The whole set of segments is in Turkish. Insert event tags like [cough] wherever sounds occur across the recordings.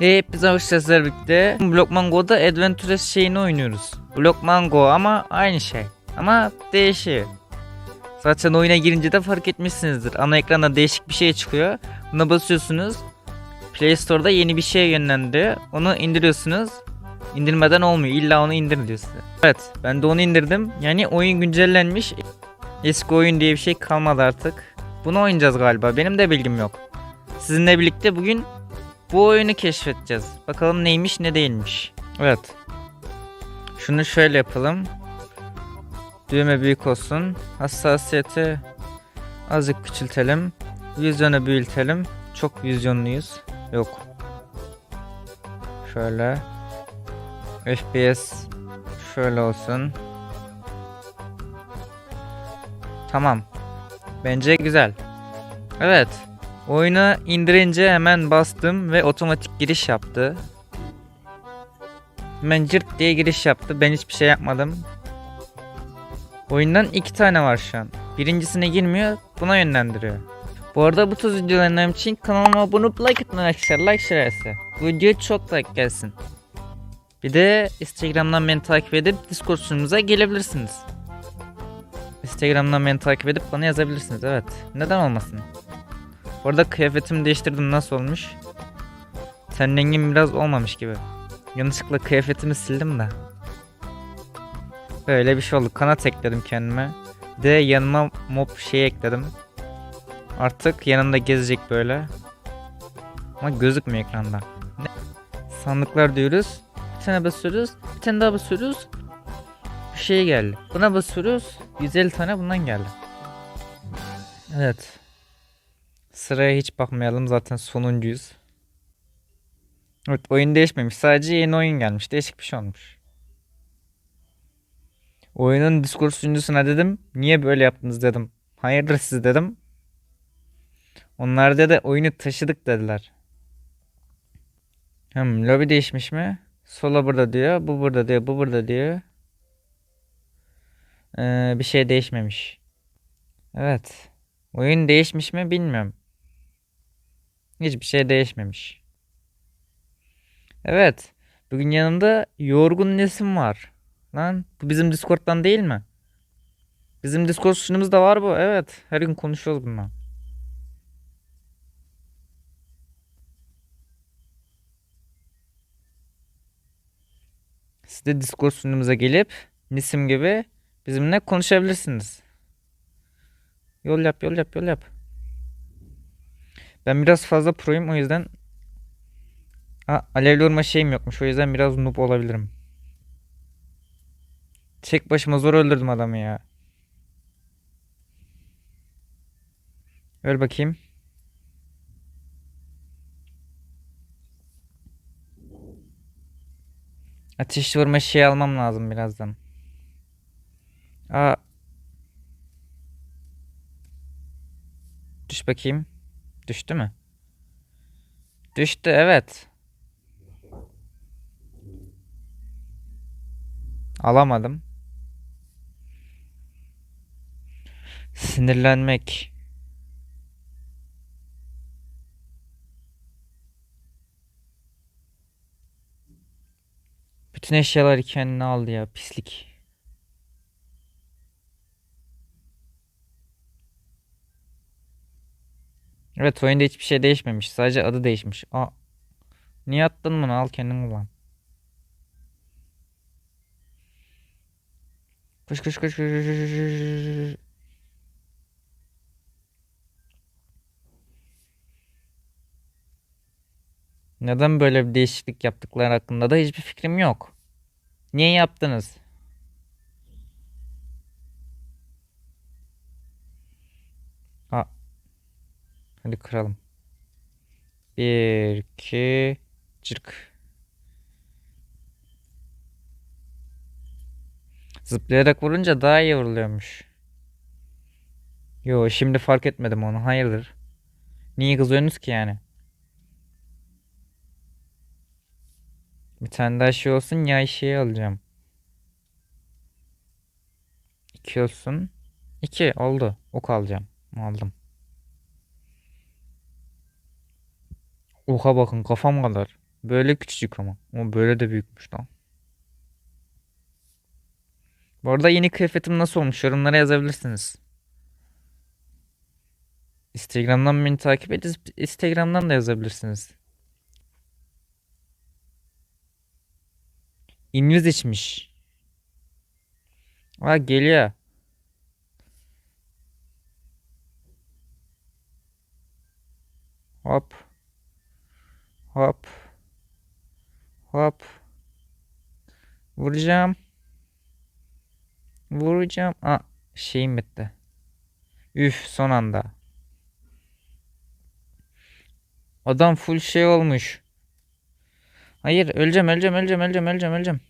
Hepinize hoş birlikte. Blockman Go'da Adventures şeyini oynuyoruz. Blockman Go ama aynı şey. Ama değişiyor. Zaten oyuna girince de fark etmişsinizdir. Ana ekranda değişik bir şey çıkıyor. Buna basıyorsunuz. Play Store'da yeni bir şey yönlendiriyor. Onu indiriyorsunuz. İndirmeden olmuyor. İlla onu indir diyor size. Evet ben de onu indirdim. Yani oyun güncellenmiş. Eski oyun diye bir şey kalmadı artık. Bunu oynayacağız galiba. Benim de bilgim yok. Sizinle birlikte bugün bu oyunu keşfedeceğiz. Bakalım neymiş ne değilmiş. Evet. Şunu şöyle yapalım. Düğme büyük olsun. Hassasiyeti azıcık küçültelim. Vizyonu büyütelim. Çok vizyonluyuz. Yok. Şöyle. FPS şöyle olsun. Tamam. Bence güzel. Evet. Oyunu indirince hemen bastım ve otomatik giriş yaptı. Hemen cırt diye giriş yaptı. Ben hiçbir şey yapmadım. Oyundan iki tane var şu an. Birincisine girmiyor, buna yönlendiriyor. Bu arada bu tarz videolarım için kanalıma abone olup like atın arkadaşlar. Like şerefsi. Bu videoya çok like gelsin. Bir de Instagram'dan beni takip edip Discord sunucumuza gelebilirsiniz. Instagram'dan beni takip edip bana yazabilirsiniz evet. Neden olmasın? Bu arada kıyafetimi değiştirdim nasıl olmuş? Ten rengim biraz olmamış gibi. Yanlışlıkla kıyafetimi sildim de. Böyle bir şey oldu. Kanat ekledim kendime. De yanıma mob şey ekledim. Artık yanımda gezecek böyle. Ama gözükmüyor ekranda. Ne? Sandıklar diyoruz. Bir tane basıyoruz. Bir tane daha basıyoruz. Bir şey geldi. Buna basıyoruz. 150 tane bundan geldi. Evet. Sıraya hiç bakmayalım zaten sonuncuyuz. Evet oyun değişmemiş. Sadece yeni oyun gelmiş. Değişik bir şey olmuş. Oyunun Discord sunucusuna dedim. Niye böyle yaptınız dedim. Hayırdır siz dedim. Onlar da oyunu taşıdık dediler. Hmm, lobi değişmiş mi? Sola burada diyor. Bu burada diyor. Bu burada diyor. Ee, bir şey değişmemiş. Evet. Oyun değişmiş mi bilmiyorum. Hiçbir şey değişmemiş. Evet. Bugün yanımda yorgun nesim var. Lan bu bizim Discord'dan değil mi? Bizim Discord sunucumuzda var bu. Evet. Her gün konuşuyoruz bundan. Siz de Discord sunucumuza gelip Nisim gibi bizimle konuşabilirsiniz. Yol yap, yol yap, yol yap. Ben biraz fazla proyum o yüzden Ha, alevli vurma şeyim yokmuş. O yüzden biraz noob olabilirim. Tek başıma zor öldürdüm adamı ya. Öl bakayım. Ateşli vurma şey almam lazım birazdan. Aa. Düş bakayım. Düştü mü? Düştü evet. Alamadım. Sinirlenmek. Bütün eşyaları kendine aldı ya pislik. Evet oyunda hiçbir şey değişmemiş. Sadece adı değişmiş. Aa. Niye attın bunu? Al kendin kullan. Koş koş koş koş koş. Neden böyle bir değişiklik yaptıkları hakkında da hiçbir fikrim yok. Niye yaptınız? Hadi kıralım. Bir, iki, cırk. Zıplayarak vurunca daha iyi vuruluyormuş. Yo şimdi fark etmedim onu. Hayırdır? Niye kızıyorsunuz ki yani? Bir tane daha şey olsun ya şeyi alacağım. İki olsun. İki oldu. Ok alacağım. Aldım. Oha bakın kafam kadar. Böyle küçücük ama. O böyle de büyükmüş lan. Bu arada yeni kıyafetim nasıl olmuş? Yorumlara yazabilirsiniz. Instagram'dan beni takip edip Instagram'dan da yazabilirsiniz. İngiliz içmiş. Aa geliyor. Hop. Hop. Hop. Vuracağım. Vuracağım. Aa şeyim bitti. Üf son anda. Adam full şey olmuş. Hayır öleceğim öleceğim öleceğim öleceğim öleceğim öleceğim.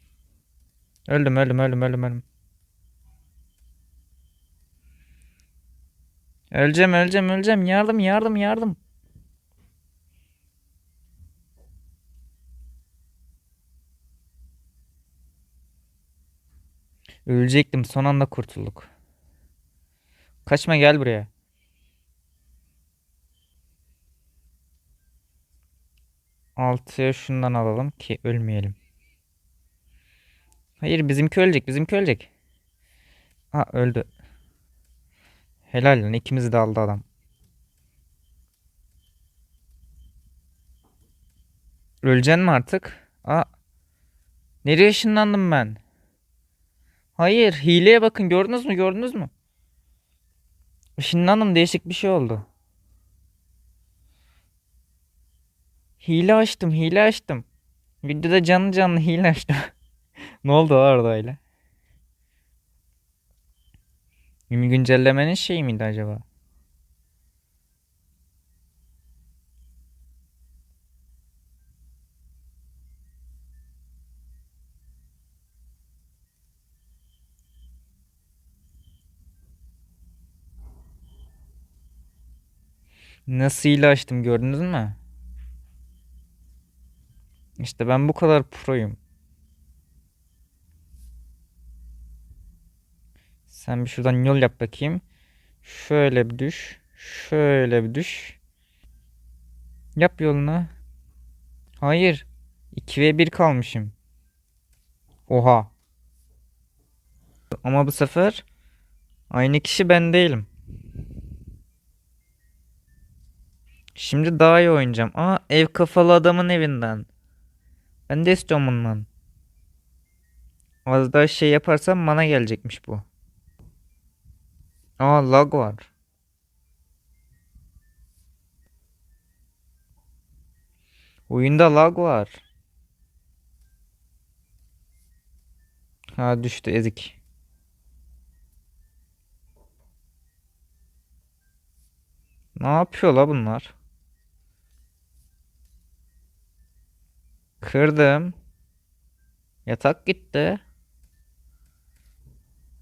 Öldüm öldüm öldüm öldüm öldüm. Öleceğim öleceğim öleceğim yardım yardım yardım. Ölecektim son anda kurtulduk. Kaçma gel buraya. Altıya şundan alalım ki ölmeyelim. Hayır bizimki ölecek bizimki ölecek. Ha öldü. Helal lan ikimizi de aldı adam. Öleceksin mi artık? Aa. Nereye ışınlandım ben? Hayır hileye bakın gördünüz mü gördünüz mü? Işınlandım değişik bir şey oldu. Hile açtım hile açtım. Videoda canlı canlı hile açtım. [laughs] ne oldu orada öyle? Güncellemenin şey miydi acaba? Nasıl hile açtım gördünüz mü? İşte ben bu kadar proyum. Sen bir şuradan yol yap bakayım. Şöyle bir düş. Şöyle bir düş. Yap yolunu. Hayır. 2 ve 1 kalmışım. Oha. Ama bu sefer aynı kişi ben değilim. Şimdi daha iyi oynayacağım. Aa ev kafalı adamın evinden. Ben de istiyorum bundan. Az daha şey yaparsam bana gelecekmiş bu. Aa lag var. Oyunda lag var. Ha düştü ezik. Ne yapıyor la bunlar? Kırdım. Yatak gitti.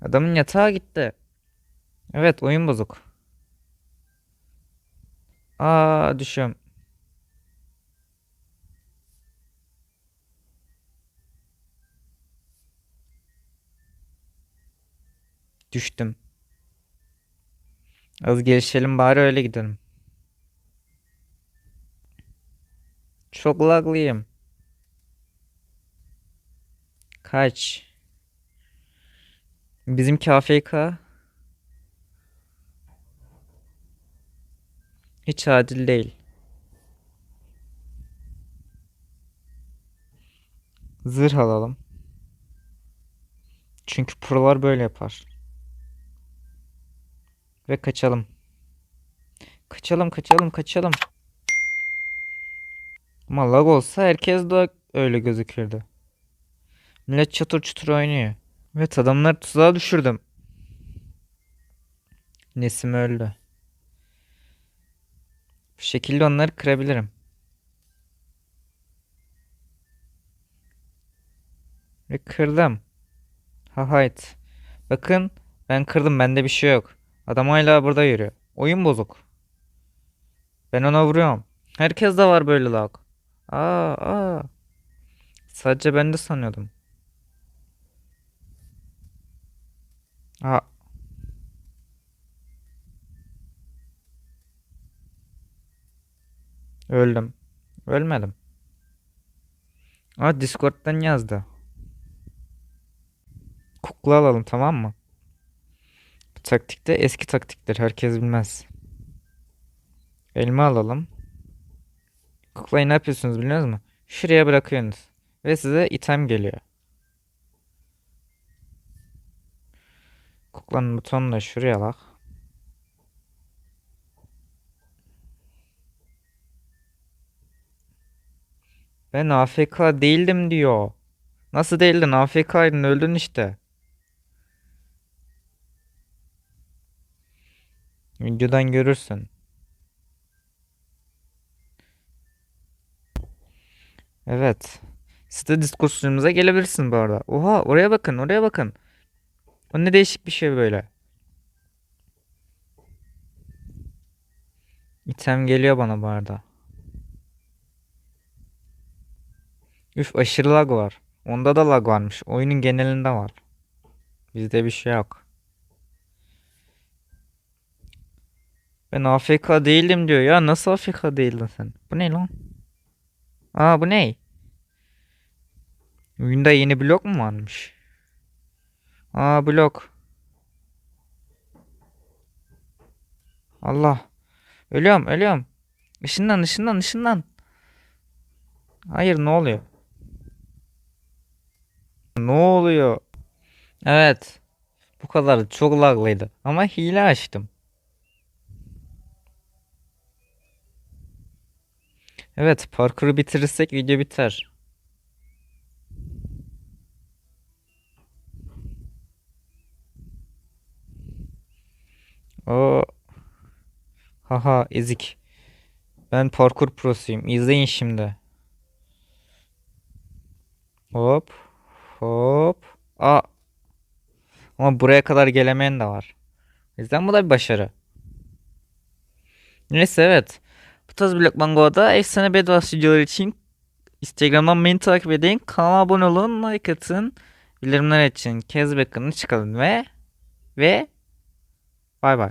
Adamın yatağı gitti. Evet oyun bozuk. Aa düşüyorum. Düştüm. Az gelişelim bari öyle gidelim. Çok laglıyım. Kaç? Bizimki AFK. Hiç adil değil. Zırh alalım. Çünkü prolar böyle yapar. Ve kaçalım. Kaçalım kaçalım kaçalım. Ama lag olsa herkes de öyle gözükürdü. Millet çatır çutur oynuyor. Evet adamlar tuzağa düşürdüm. Nesim öldü. Bu şekilde onları kırabilirim. Ve kırdım. Ha hayt. Bakın ben kırdım bende bir şey yok. Adam hala burada yürüyor. Oyun bozuk. Ben ona vuruyorum. Herkes de var böyle lag. Aa, aa. Sadece ben de sanıyordum. Aa. Öldüm. Ölmedim. Aa Discord'dan yazdı. Kukla alalım tamam mı? Bu taktikte eski taktikler herkes bilmez. Elma alalım. Kuklayı ne yapıyorsunuz biliyor musunuz? Şuraya bırakıyorsunuz. Ve size item geliyor. Kuklanın butonunu şuraya bak. Ben AFK değildim diyor. Nasıl değildin? AFK'ydın öldün işte. Videodan görürsün. Evet. Discord sunucumuza gelebilirsin bu arada. Oha oraya bakın oraya bakın. O ne değişik bir şey böyle. İtem geliyor bana bu arada. Üf aşırı lag var. Onda da lag varmış. Oyunun genelinde var. Bizde bir şey yok. Ben AFK değilim diyor. Ya nasıl AFK değildin sen? Bu ne lan? Aa bu ne? Oyunda yeni blok mu varmış? Aa blok. Allah. Ölüyorum ölüyorum. Işınlan ışınlan ışınlan. Hayır ne oluyor? Ne oluyor? Evet. Bu kadar çok laglıydı. Ama hile açtım. Evet parkuru bitirirsek video biter. O Haha ezik. Ben parkur prosuyum. İzleyin şimdi. Hop. Hop. Aa. Ama buraya kadar gelemeyen de var. O bu da bir başarı. Neyse evet. Bu tarz Blokman Go'da efsane Bedwars videoları için Instagram'dan beni takip edin. Kanala abone olun. Like atın. Bildirimler için Kezbek'ını çıkalım ve ve bay bay.